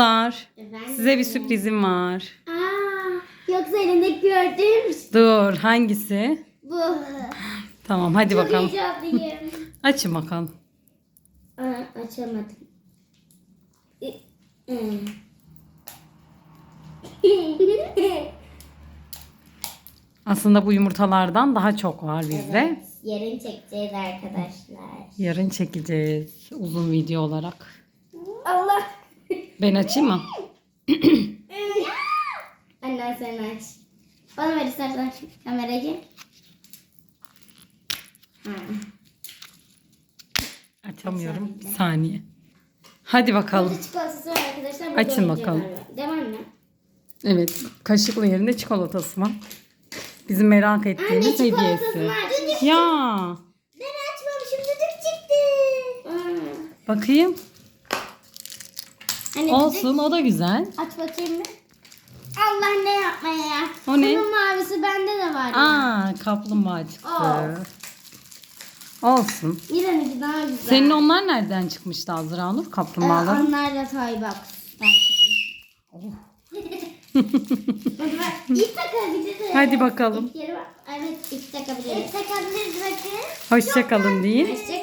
Kızlar Efendim? size bir sürprizim var. Aa, yoksa elinde gördüğüm Dur hangisi? bu. Tamam hadi Çok bakalım. heyecanlıyım. Açın bakalım. Aa, açamadım. İ- ı. Aslında bu yumurtalardan daha çok var bizde. Yarın çekeceğiz arkadaşlar. Yarın çekeceğiz uzun video olarak. Allah. Ben açayım mı? Anne sen aç. Bana ver istersen kamerayı. Ha. Açamıyorum. Bir saniye. Hadi bakalım. Burada çikolatası var arkadaşlar. burada Açın bakalım. var. Değil mi anne? Evet. Kaşıklı yerinde çikolatası var. Bizim merak Anne ettiğimiz çikolatası hediyesi. Ya Ben açmamışım düdük çıktı. bakayım. Düdük Olsun o da güzel. aç bakayım mı? Allah ne yapmaya ya. O ne? Bunun mavisi bende de var. ya. Aa kaplumbağa çıktı. Olsun. İran'ınki daha güzel. Senin onlar nereden çıkmıştı Azra Nur Ee, kaplumbağalar? onlar da Toybox'tan çıkmış. Oh. Bak, İp takabiliriz. Hadi bakalım. İpleri var. Evet ip takabiliriz. İp takabiliriz bakın. Hoşça kalın deyin. Hoşçakalın.